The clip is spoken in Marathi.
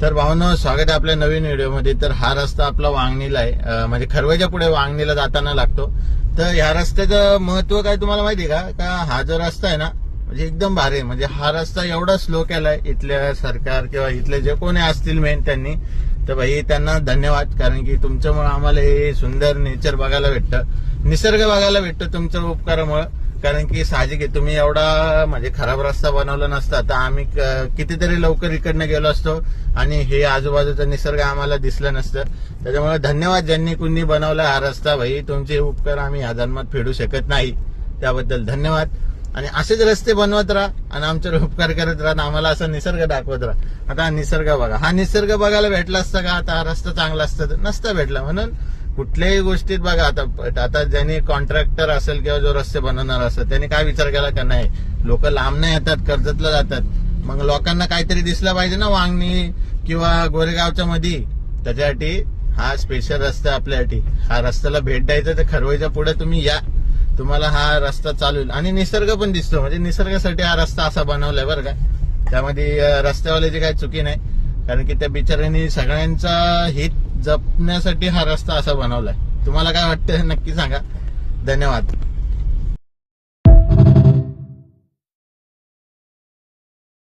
तर भावना स्वागत आहे आपल्या नवीन व्हिडिओमध्ये. तर हा रस्ता आपला वांगणीला आहे. म्हणजे खरवेच्या पुढे वांगणीला जाताना लागतो. तर ह्या रस्त्याचं महत्त्व काय तुम्हाला माहिती आहे का? का हा जो रस्ता आहे ना म्हणजे एकदम भारी आहे. म्हणजे हा रस्ता एवढा स्लो केलाय इथल्या सरकार किंवा इथले जे कोणी असतील मेन त्यांनी तर भाई त्यांना धन्यवाद. कारण की तुमच्यामुळे आम्हाला हे सुंदर नेचर बघायला भेटतं. निसर्ग बघायला भेटतं तुमच्या उपकारामुळे. कारण की साहजिक आहे तुम्ही एवढा म्हणजे खराब रस्ता बनवला नसता तर आम्ही क- कितीतरी लवकर इकडनं गेलो असतो आणि हे आजूबाजूचा निसर्ग आम्हाला दिसलं नसतं. त्याच्यामुळे धन्यवाद ज्यांनी कुणी बनवला हा रस्ता भाई. तुमचे उपकार आम्ही या जन्मात फेडू शकत नाही. त्याबद्दल धन्यवाद. आणि असेच रस्ते बनवत राहा आणि आमच्यावर उपकार करत राहा आणि आम्हाला असा निसर्ग दाखवत राहा. आता हा निसर्ग बघा. हा निसर्ग बघायला भेटला असता का? आता हा रस्ता चांगला असता तर नसता भेटला म्हणून कुठल्याही गोष्टीत बघा आता आता ज्यांनी कॉन्ट्रॅक्टर असेल किंवा जो रस्ते बनवणार असेल त्यांनी काय विचार केला का नाही? लोक लांब नाही येतात कर्जतला जातात. मग लोकांना काहीतरी दिसलं पाहिजे ना वांगणी किंवा गोरेगावच्या मध्ये त्याच्यासाठी हा स्पेशल रस्ता आपल्यासाठी. हा रस्त्याला भेट द्यायचं तर खरवईच्या पुढे तुम्ही या. तुम्हाला हा रस्ता चालू आणि निसर्ग पण दिसतो. म्हणजे निसर्गासाठी हा रस्ता असा बनवलाय बरं का. त्यामध्ये रस्त्यावाल्याची काही चुकी नाही. कारण की त्या बिचाऱ्यांनी सगळ्यांचा हित जपण्यासाठी हा रस्ता असा बनवलाय. तुम्हाला काय वाटतं नक्की सांगा. धन्यवाद.